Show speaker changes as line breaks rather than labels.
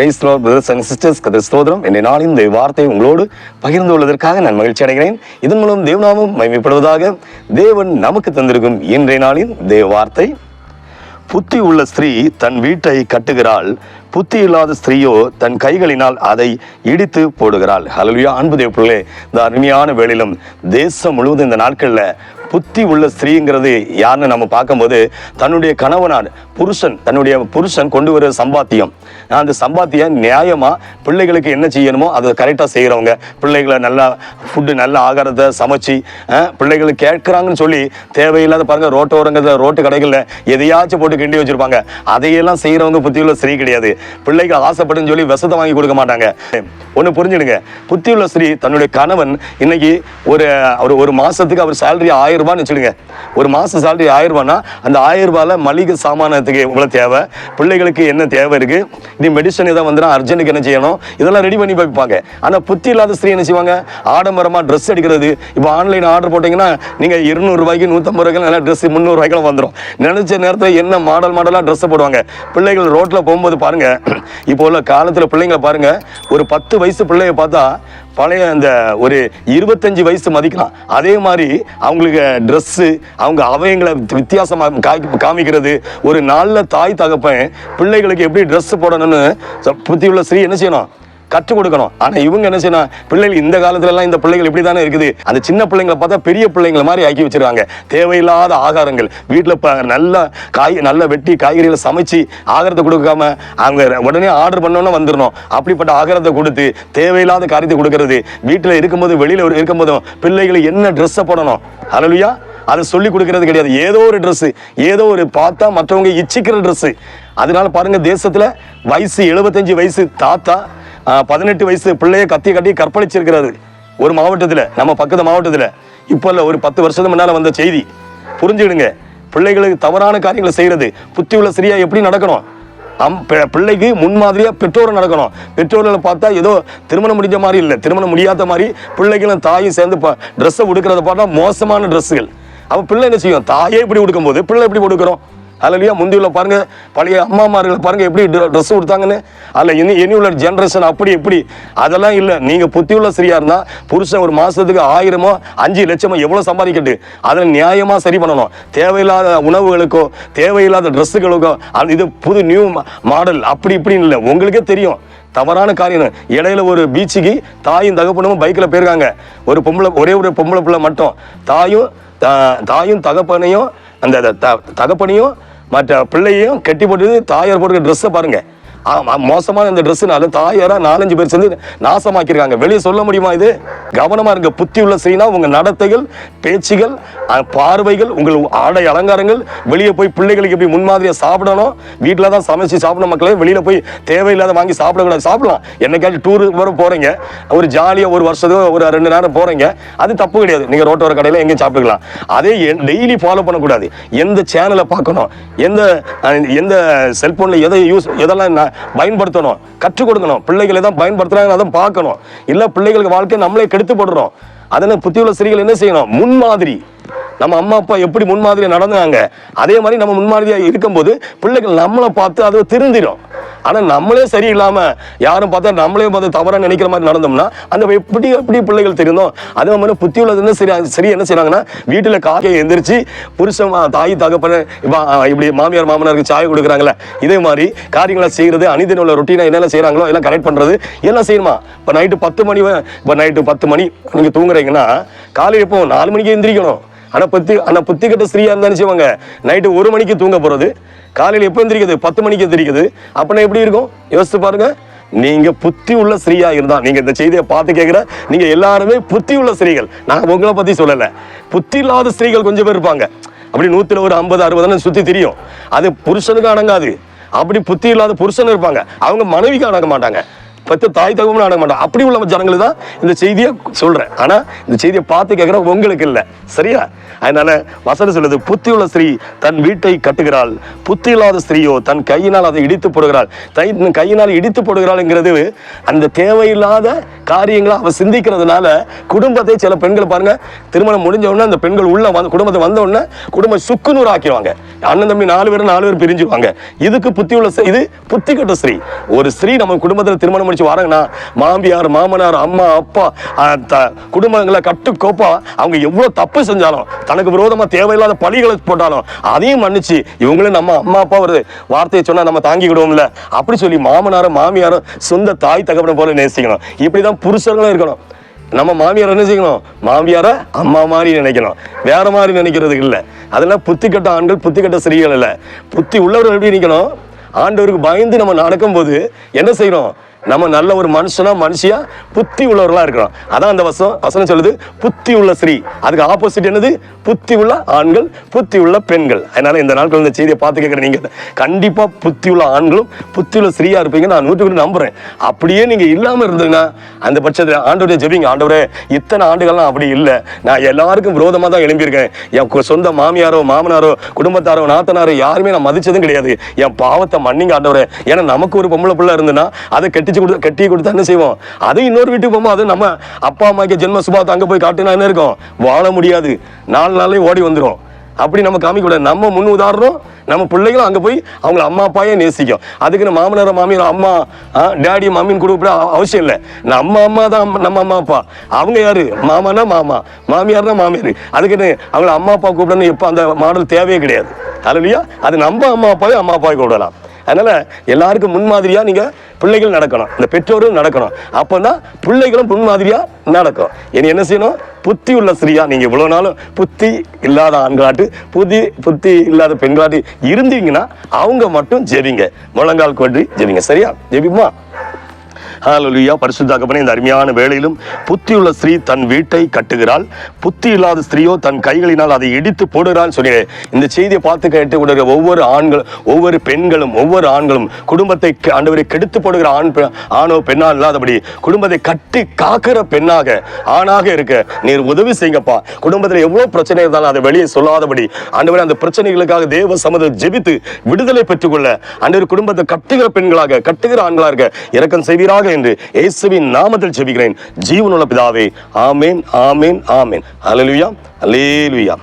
Price brothers and sisters கதை ஸ்தோத்திரம். என்னை நாளின் இந்த வார்த்தை உங்களோடு பகிர்ந்து கொள்வதற்காக நான் மகிழ்ச்சி அடைகிறேன். இதன் மூலம் தேவநாமம் மகிமைப்படுவதாக தேவன் நமக்கு தந்திருக்கும் இன்றைய நாளின் தேவ வார்த்தை. புத்தி உள்ள ஸ்திரீ தன் வீட்டை கட்டுகிறாள். புத்தி இல்லாத ஸ்திரீயோ தன் கைகளினால் அதை இடித்து போடுகிறாள். ஹalleluya அன்பு தேவர்களே இந்த அருமையான வேளையிலும் தேசம் முழுவதும் இந்த நாட்களில் புத்தி உள்ள ஸ்திரீங்கிறது யாருன்னு நம்ம பார்க்கும்போது தன்னுடைய கணவனார் புருஷன் தன்னுடைய புருஷன் கொண்டு வர சம்பாத்தியம். அந்த சம்பாத்தியம் நியாயமாக பிள்ளைகளுக்கு என்ன செய்யணுமோ அதை கரெக்டாக செய்கிறவங்க பிள்ளைகளை நல்லா ஃபுட்டு நல்ல ஆகாரத்தை சமைச்சு அஹ், பிள்ளைகள் கேட்குறாங்கன்னு சொல்லி தேவையில்லாத பாருங்க ரோட்டோரங்கிறத ரோட்டு கடைகளில் எதையாச்சும் போட்டு கிண்டி வச்சுருப்பாங்க. அதையெல்லாம் செய்கிறவங்க புத்தியுள்ள ஸ்திரீ கிடையாது. பிள்ளைகள் ஆசைப்படுன்னு சொல்லி விஷத்தை வாங்கி கொடுக்க மாட்டாங்க. ஒன்று புரிஞ்சுடுங்க. புத்தியுள்ள ஸ்திரீ தன்னுடைய கணவன் இன்னைக்கு ஒரு ஒரு ஒரு மாதத்துக்கு அவர் சேலரி ஆயிரம் ரூபான்னு வச்சுடுங்க ஒரு மாதம் சேலரி ஆயிரம் ரூபான்னா அந்த ஆயிரம் ரூபாயில் மளிகை சாமானத்துக்கு இவ்வளவு தேவை? பிள்ளைகளுக்கு என்ன தேவை இருக்குது இது மெடிசன் எதாவது வந்துடும் அர்ஜென்ட்டுக்கு என்ன செய்யணும்? இதெல்லாம் ரெடி பண்ணி வைப்பாங்க. ஆனால் புத்தி இல்லாத ஸ்திரீ என்ன செய்வாங்க? ஆடம்பரமாக ட்ரெஸ் எடுக்கிறது இப்போ ஆன்லைன் ஆர்டர் போட்டீங்கன்னா நீங்கள் இருநூறு ரூபாய்க்கு நூற்றம்பது ரூபாய்க்கு நல்லா ட்ரெஸ் முந்நூறு வந்துடும் நினச்ச நேரத்தில் என்ன மாடல் மாடலாக ட்ரெஸ் போடுவாங்க? பிள்ளைகள் ரோட்டில் போகும்போது பாருங்கள் இப்போ உள்ள காலத்தில் பிள்ளைங்களை பாருங்கள் ஒரு பத்து வயசு பிள்ளைய பார்த்தா பழைய அந்த ஒரு இருபத்தஞ்சு வயசு மதிக்கலாம். அதே மாதிரி அவங்களுக்கு ட்ரெஸ்ஸு அவங்க அவயங்களை வித்தியாசமாக காமிக்கிறது. ஒரு நல்ல தாய் தகப்பன் பிள்ளைகளுக்கு எப்படி ட்ரெஸ் போடணும்னு புத்தி உள்ள ஸ்ரீ என்ன செய்யணும்? கற்றுக் கொடுக்கணும். ஆனா இவங்க என்ன செய்யணும்? பிள்ளைகள் இந்த காலத்துல எல்லாம் இந்த பிள்ளைகள் இப்படி தானே இருக்குது? அந்த சின்ன பிள்ளைங்களை பார்த்தா பெரிய பிள்ளைங்களை மாதிரி ஆக்கி வச்சிருக்காங்க. தேவையில்லாத ஆகாரங்கள். வீட்டுல நல்ல காய் நல்ல வெட்டி காய்கறிகளை சமைச்சு ஆகாரத்தை கொடுக்காம அவங்க உடனே ஆர்டர் பண்ணோன்னு வந்துடணும் அப்படிப்பட்ட ஆகாரத்தை கொடுத்து தேவையில்லாத காரியத்தை கொடுக்கறது. வீட்டுல இருக்கும்போது வெளியில இருக்கும்போதும் பிள்ளைகளை என்ன ட்ரெஸ்ஸை போடணும்? அலலுயா அதை சொல்லி கொடுக்கறது கிடையாது. ஏதோ ஒரு ட்ரெஸ்ஸு ஏதோ ஒரு பார்த்தா மற்றவங்க இச்சிக்கிற ட்ரெஸ்ஸு அதனால பாருங்கள் தேசத்தில் வயசு எழுபத்தஞ்சு வயசு தாத்தா பதினெட்டு வயசு பிள்ளைய கத்தி கட்டி கற்பழிச்சிருக்கிறாரு. ஒரு மாவட்டத்தில் நம்ம பக்கத்து மாவட்டத்தில். இப்போ இல்லை ஒரு பத்து வருஷத்துக்கு முன்னால் வந்த செய்தி. புரிஞ்சுக்கிடுங்க. பிள்ளைகளுக்கு தவறான காரியங்களை செய்கிறது புத்தி உள்ள சரியா எப்படி நடக்கணும்? அம் பி- பிள்ளைக்கு முன்மாதிரியாக பெற்றோர் நடக்கணும். பெற்றோர்களை பார்த்தா ஏதோ திருமணம் முடிஞ்ச மாதிரி இல்லை. திருமணம் முடியாத மாதிரி பிள்ளைகளும் தாயும் சேர்ந்து ப ட்ரெஸ்ஸை உடுக்கிறத பார்த்தா மோசமான ட்ரெஸ்ஸுகள் அப்போ பிள்ளை என்ன செய்யும்? தாயே இப்படி கொடுக்கும்போது பிள்ளை எப்படி உடுக்கிறோம்? அதுலயா முந்தியுள்ள பாருங்க பழைய அம்மாமார்களை பாருங்க எப்படி ட்ரெஸ் கொடுத்தாங்கன்னு அதில் இனி இனி உள்ள ஜென்ரேஷன் அப்படி எப்படி அதெல்லாம் இல்லை. நீங்கள் புத்தியுள்ள சரியா இருந்தால் புருஷன் ஒரு மாதத்துக்கு ஆயிரமோ அஞ்சு லட்சமோ எவ்வளோ சம்பாதிக்கட்டு? அதில் நியாயமாக சரி பண்ணணும். தேவையில்லாத உணவுகளுக்கோ தேவையில்லாத ட்ரெஸ்ஸுகளுக்கோ அது இது புது நியூ மாடல் அப்படி இப்படின்னு இல்லை. உங்களுக்கே தெரியும். தவறான காரியம் இடையில ஒரு பீச்சுக்கு தாயும் தகப்பனும் பைக்கில் போயிருக்காங்க. ஒரு பொம்பளை ஒரே ஒரு பொம்பளை பிள்ளை மட்டும். தாயும் தா- தாயும் தகப்பனையும் அந்த த- த- தகப்பனையும் மற்ற பிள்ளையையும் கட்டி போட்டு தாயார் போட்டுக்க ட்ரெஸ்ஸை பாருங்கள் மோசமான இந்த ட்ரெஸ்ஸுனால தாயாரா நாலஞ்சு பேர் சேர்ந்து நாசமாக்கியிருக்காங்க. வெளியே சொல்ல முடியுமா இது? கவனமா இருங்க. புத்தி உள்ள ஸ்ரீனா உங்க நடத்தைகள் பேச்சுகள் பார்வைகள் உங்கள் ஆடை அலங்காரங்கள் வெளியே போய் பிள்ளைகளுக்கு எப்படி முன்மாதிரியா சாப்பிடணும்? வீட்டில் தான் சமைச்சு சாப்பிடணும் மக்களே. வெளியில போய் தேவையில்லாத வாங்கி சாப்பிடக்கூடாது. சாப்பிடலாம். என்னைக்காச்சும் டூர் வர போறீங்க. ஒரு ஜாலியாக ஒரு வருஷத்துக்கு ஒரு ரெண்டு நேரம் போறீங்க. அது தப்பு கிடையாது. நீங்க ரோட்டோர கடையில் எங்கேயும் சாப்பிட்டுக்கலாம். அதே டெய்லி ஃபாலோ பண்ணக்கூடாது. எந்த சேனலை பார்க்கணும்? எந்த எந்த செல்ஃபோனில் எதை யூஸ் எதெல்லாம் பயன்படுத்தணும். கற்றுக் கொடுக்கணும். பிள்ளைகளை தான் பயன்படுத்துறாங்க அதை பார்க்கணும். இல்லை பிள்ளைகளுக்கு வாழ்க்கையை நம்மளே கெடுத்து போடுறோம் அதனால புத்தியுள்ள ஸ்திரீகள் என்ன செய்யணும்? முன்மாதிரி. நம்ம அம்மா அப்பா எப்படி முன்மாதிரியா நடந்தாங்க? அதே மாதிரி நம்ம முன்மாதிரியாக இருக்கும்போது பிள்ளைகள் நம்மளை பார்த்து அது திருந்திடும் ஆனால் நம்மளே சரியில்லாமல் யாரும் பார்த்தா நம்மளே பார்த்து தவறாக நினைக்கிற மாதிரி நடந்தோம்னா அந்த எப்படி எப்படி பிள்ளைகள் தெரிந்தோம் அதே மாதிரி புத்தி உள்ளதுன்னு சரி சரி என்ன செய்கிறாங்கன்னா வீட்டில் காக்கையை எந்திரிச்சு புருஷன் தாய் தகப்பன இப்படி மாமியார் மாமனாருக்கு சாய் கொடுக்குறாங்களே இதே மாதிரி காரியங்களை செய்கிறது அனிதின உள்ள ரொட்டீனாக என்னென்ன செய்கிறாங்களோ எல்லாம் கரெக்ட் பண்ணுறது எல்லாம் செய்யணுமா? இப்போ நைட்டு பத்து மணி இப்போ நைட்டு பத்து மணி நீங்கள் தூங்குறீங்கன்னா காலையில் எப்போ நாலு மணிக்கு எந்திரிக்கணும். ஆனால் புத்தி ஆனால் புத்தி கட்ட ஸ்ரீயாக இருந்தாலும் செய்வாங்க? நைட்டு ஒரு மணிக்கு தூங்க போகிறது காலையில் எப்போ எந்திரிக்குது பத்து மணிக்கு எந்திரிக்குது அப்படின்னா எப்படி இருக்கும்? யோசித்து பாருங்க. நீங்கள் புத்தி உள்ள ஸ்ரீயாக இருந்தால் நீங்கள் இந்த செய்தியை பார்த்து கேட்குற நீங்கள் எல்லாருமே புத்தி உள்ள ஸ்திரீகள் நான் உங்களை பற்றி சொல்லலை. புத்தி இல்லாத ஸ்திரீகள் கொஞ்சம் பேர் இருப்பாங்க. அப்படி நூற்றில் ஒரு ஐம்பது அறுபதுன்னு சுற்றி தெரியும். அது புருஷனுக்கு அடங்காது. அப்படி புத்தி இல்லாத புருஷன் இருப்பாங்க. அவங்க மனைவிக்கு அடங்க மாட்டாங்க. பத்து தாய் தகவலும் அடங்க மாட்டான் அப்படி உள்ள ஜனங்கள் தான் இந்த செய்தியை சொல்றேன். ஆனா இந்த செய்தியை பார்த்து கேட்குற உங்களுக்கு இல்லை. சரியா? அதனால வசனம் சொல்லுது புத்தியுள்ள ஸ்திரீ தன் வீட்டை கட்டுகிறாள். புத்தி இல்லாத ஸ்திரீயோ தன் கையினால் அதை இடித்து போடுகிறாள். தை- கையினால் இடித்து போடுகிறாள்ங்கிறது அந்த தேவையில்லாத காரியங்களை அவ சிந்திக்கிறதுனால குடும்பத்தை சில பெண்கள் பாருங்க திருமணம் முடிஞ்ச உடனே அந்த பெண்கள் உள்ள வந்து குடும்பத்தை வந்த உடனே குடும்பம் சுக்குநூறு ஆக்கிடுவாங்க அண்ணன் தம்பி நாலு பேரும் நாலு பேர் பிரிஞ்சுவாங்க இதுக்கு புத்தி உள்ள இது புத்தி கட்ட ஸ்திரீ. ஒரு ஸ்ரீ நம்ம குடும்பத்தில் திருமணம் முடிச்சு வராங்கன்னா மாமியார் மாமனார் அம்மா அப்பா குடும்பங்களை கட்டுக்கோப்பா அவங்க எவ்வளவு தப்பு செஞ்சாலும் தனக்கு விரோதமா தேவையில்லாத பழிகளை போட்டாலும் அதையும் மன்னிச்சு இவங்களும் நம்ம அம்மா அப்பா ஒரு வார்த்தையை சொன்னா நம்ம தாங்கிக்கிடுவோம்ல. அப்படி சொல்லி மாமனாரும் மாமியாரும் சொந்த தாய் தகப்பனை போல நேசிக்கணும். இப்படிதான் புருஷர்களும் இருக்கணும். நம்ம மாமியார் என்ன செய்யணும்? மாமியாரை அம்மா மாதிரி நினைக்கணும். வேற மாதிரி நினைக்கிறதுக்கு இல்லை. அதெல்லாம் புத்தி கட்ட ஆண்கள் புத்தி கட்ட ஸ்திரீகள் இல்லை. புத்தி உள்ளவர்கள் எப்படி நிற்கணும் ஆண்டவருக்கு பயந்து நம்ம நடக்கும்போது என்ன செய்யணும்? நம்ம நல்ல ஒரு மனுஷனா மனுஷியா புத்தி உள்ளவர்களா இருக்கிறோம். அதான் அந்த வசனம். வசனம் சொல்லுது புத்தி உள்ள ஸ்ரீ அதுக்கு ஆப்போசிட் என்னது? புத்தி உள்ள ஆண்கள் புத்தி உள்ள பெண்கள். அதனால இந்த நாட்கள் இந்த செய்தியை பார்த்து கேட்குற நீங்க கண்டிப்பா புத்தி உள்ள ஆண்களும் புத்தி உள்ள ஸ்ரீயா இருப்பீங்க. நான் நூற்றுக்கு நம்புறேன். அப்படியே நீங்க இல்லாம இருந்தீங்கன்னா அந்த பட்சத்தில் ஆண்டவரே ஜெபிங்க. ஆண்டவரே இத்தனை ஆண்டுகள்லாம் அப்படி இல்லை. நான் எல்லாருக்கும் விரோதமா தான் எழும்பியிருக்கேன். என் சொந்த மாமியாரோ மாமனாரோ குடும்பத்தாரோ நாத்தனாரோ யாருமே நான் மதிச்சதும் கிடையாது. என் பாவத்தை மன்னிங்க ஆண்டவரே. ஏன்னா நமக்கு ஒரு பொம்பளை பிள்ளை இருந்துன்னா அதை கட்டிச்சு கொடுத்து கட்டி கொடுத்தா என்ன செய்வோம்? அதை இன்னொரு வீட்டுக்கு போகும்போது அது நம்ம அப்பா அம்மாக்கு ஜென்ம சுபாவத்தை அங்க போய் காட்டுனா என்ன இருக்கும்? வாழ முடியாது. நாலு நாள்லயே ஓடி வந்துரும். அப்படி நம்ம காமிக்க கூடாது. நம்ம முன் உதாரணம் நம்ம பிள்ளைகளும் அங்க போய் அவங்கள அம்மா அப்பாயே நேசிக்கும். அதுக்கு நம்ம மாமனார் மாமியார் அம்மா டேடி மாமின்னு கொடுக்க அவசியம் இல்லை. நம்ம அம்மா தான் நம்ம அம்மா அப்பா. அவங்க யாரு? மாமானா மாமா. மாமியார்னா மாமியார். அதுக்குன்னு அவங்கள அம்மா அப்பா கூப்பிடணும் எப்போ அந்த மாடல் தேவையே கிடையாது. அதுலையா அது நம்ம அம்மா அப்பாவே அம்மா அப்பாவை கூப்பிடலாம். அதனால் எல்லாருக்கும் முன்மாதிரியாக நீங்கள் பிள்ளைகள் நடக்கணும். இந்த பெற்றோரும் நடக்கணும். அப்பதான் பிள்ளைகளும் முன்மாதிரியாக நடக்கும். இனி என்ன செய்யணும்? புத்தி உள்ள ஸ்திரியா நீங்கள் இவ்வளோ நாளும் புத்தி இல்லாத ஆண்களாட்டு புத்தி புத்தி இல்லாத பெண்களாட்டு இருந்தீங்கன்னா அவங்க மட்டும் ஜெபிங்க. முழங்கால் கொன்றி ஜெபிங்க. சரியா? ஜெபிமா ஹalleluya பரிசுத்தாக்கப்பனே இந்த அருமையான வேளையிலும் புத்தியுள்ள ஸ்திரீ தன் வீட்டை கட்டுகிறாள். புத்தி இல்லாத ஸ்திரீயோ தன் கைகளினால் அதை இடித்து போடுகிறான்னு சொன்னேன் இந்த செய்தியை பார்த்து கேட்டு கொடுக்கிற ஒவ்வொரு ஆண்கள் ஒவ்வொரு பெண்களும் ஒவ்வொரு ஆண்களும் குடும்பத்தை ஆண்டவரை கெடுத்து போடுகிற ஆண் ஆணோ பெண்ணா இல்லாதபடி குடும்பத்தை கட்டி காக்கிற பெண்ணாக ஆணாக இருக்க நீர் உதவி செய்யுங்கப்பா. குடும்பத்தில் எவ்வளோ பிரச்சனை இருந்தாலும் அதை வெளியே சொல்லாதபடி ஆண்டவரை அந்த பிரச்சனைகளுக்காக தேவ சமத ஜெபித்து விடுதலை பெற்றுக்கொள்ள அன்றைய குடும்பத்தை கட்டுகிற பெண்களாக கட்டுகிற ஆண்களாக இறக்கம் செய்வீராக என்று இயேசுவின் நாமத்தில் செபிக்கிறேன் ஜீவனுள்ள பிதாவே ஆமேன் ஆமேன் ஆமேன். அலலுயா அலேலுயா